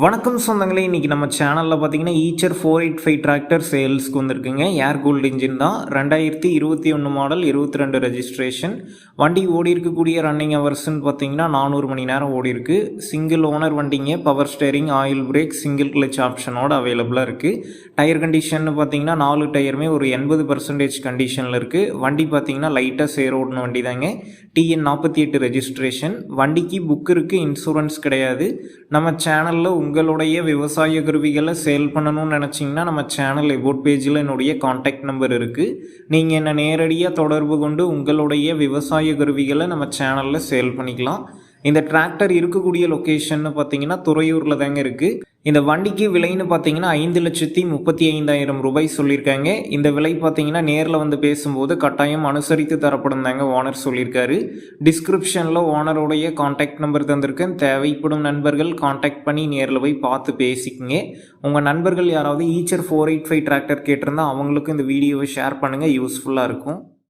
வணக்கம் சொந்தங்களே இன்றைக்கி நம்ம சேனலில் பார்த்தீங்கன்னா Eicher four eight five tractor சேல்ஸ்க்கு வந்திருக்குங்க. ஏர் கூல்டு இன்ஜின் தான். ரெண்டாயிரத்தி இருபத்தி ஒன்று மாடல் இருபத்தி ரெண்டு ரெஜிஸ்ட்ரேஷன் வண்டி ஓடி இருக்கக்கூடிய ரன்னிங் ஹவர்ஸ்னு பார்த்தீங்கன்னா நானூறு மணி நேரம் ஓடி இருக்கு. சிங்கிள் ஓனர் வண்டிங்க power steering oil brake single clutch ஆப்ஷனோட அவைலபிளாக இருக்குது டயர் கண்டிஷன் பார்த்தீங்கன்னா நாலு டயருமே ஒரு எண்பது பர்சன்டேஜ் கண்டிஷனில் இருக்குது வண்டி பார்த்தீங்கன்னா லைட்டாக சேர் ஓடின வண்டி தாங்க டிஎன் நாற்பத்தி எட்டு ரெஜிஸ்ட்ரேஷன் வண்டிக்கு புக் இருக்குது இன்சூரன்ஸ் கிடையாது. நம்ம சேனலில் உங்களுடைய விவசாய கருவிகளை சேல் பண்ணணும்னு நினச்சிங்கன்னா நம்ம சேனல் எபோட் பேஜில் என்னுடைய காண்டாக்ட் நம்பர் இருக்குது நீங்கள் என்னை நேரடியாக தொடர்பு கொண்டு உங்களுடைய விவசாய கருவிகளை நம்ம சேனலில் சேல் பண்ணிக்கலாம். இந்த டிராக்டர் இருக்கக்கூடிய லொக்கேஷன்னு பார்த்தீங்கன்னா துறையூரில் தாங்க இருக்குது இந்த வண்டிக்கு விலைன்னு பார்த்தீங்கன்னா ஐந்து லட்சத்தி முப்பத்தி ஐந்தாயிரம் ரூபாய் சொல்லியிருக்காங்க. இந்த விலை பார்த்தீங்கன்னா நேரில் வந்து பேசும்போது கட்டாயம் அனுசரித்து தரப்படும் தாங்க ஓனர் சொல்லியிருக்காரு. டிஸ்கிரிப்ஷனில் ஓனருடைய காண்டாக்ட் நம்பர் தந்திருக்கேன். தேவைப்படும் நண்பர்கள் காண்டாக்ட் பண்ணி நேரில் போய் பார்த்து பேசிக்கங்க. உங்கள் நண்பர்கள் யாராவது Eicher four eight five tractor கேட்டிருந்தா அவங்களுக்கும் இந்த வீடியோவை ஷேர் பண்ணுங்கள் யூஸ்ஃபுல்லாக இருக்கும்.